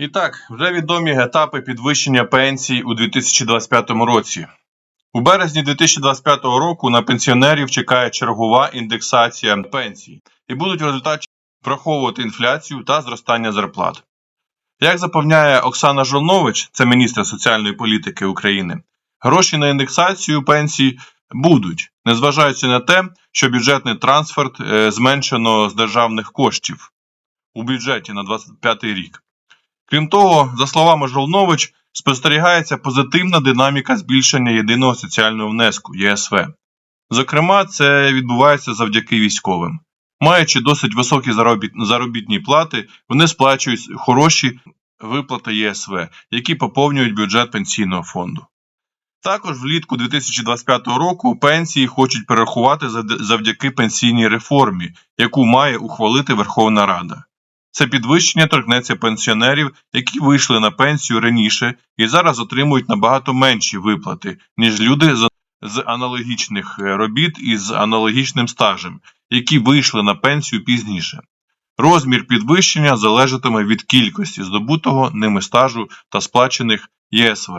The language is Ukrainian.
І так, вже відомі етапи підвищення пенсій у 2025 році. У березні 2025 року на пенсіонерів чекає чергова індексація пенсій і будуть в результаті враховувати інфляцію та зростання зарплат. Як запевняє Оксана Жолнович, це міністр соціальної політики України, гроші на індексацію пенсій будуть, незважаючи на те, що бюджетний трансферт е, зменшено з державних коштів у бюджеті на 2025 рік. Крім того, за словами Жолнович, спостерігається позитивна динаміка збільшення єдиного соціального внеску ЄСВ. Зокрема, це відбувається завдяки військовим. Маючи досить високі заробітні плати, вони сплачують хороші виплати ЄСВ, які поповнюють бюджет пенсійного фонду. Також влітку 2025 року пенсії хочуть перерахувати завд- завдяки пенсійній реформі, яку має ухвалити Верховна Рада. Це підвищення торкнеться пенсіонерів, які вийшли на пенсію раніше і зараз отримують набагато менші виплати, ніж люди з, з аналогічних е, робіт із аналогічним стажем, які вийшли на пенсію пізніше. Розмір підвищення залежатиме від кількості здобутого ними стажу та сплачених ЄСВ.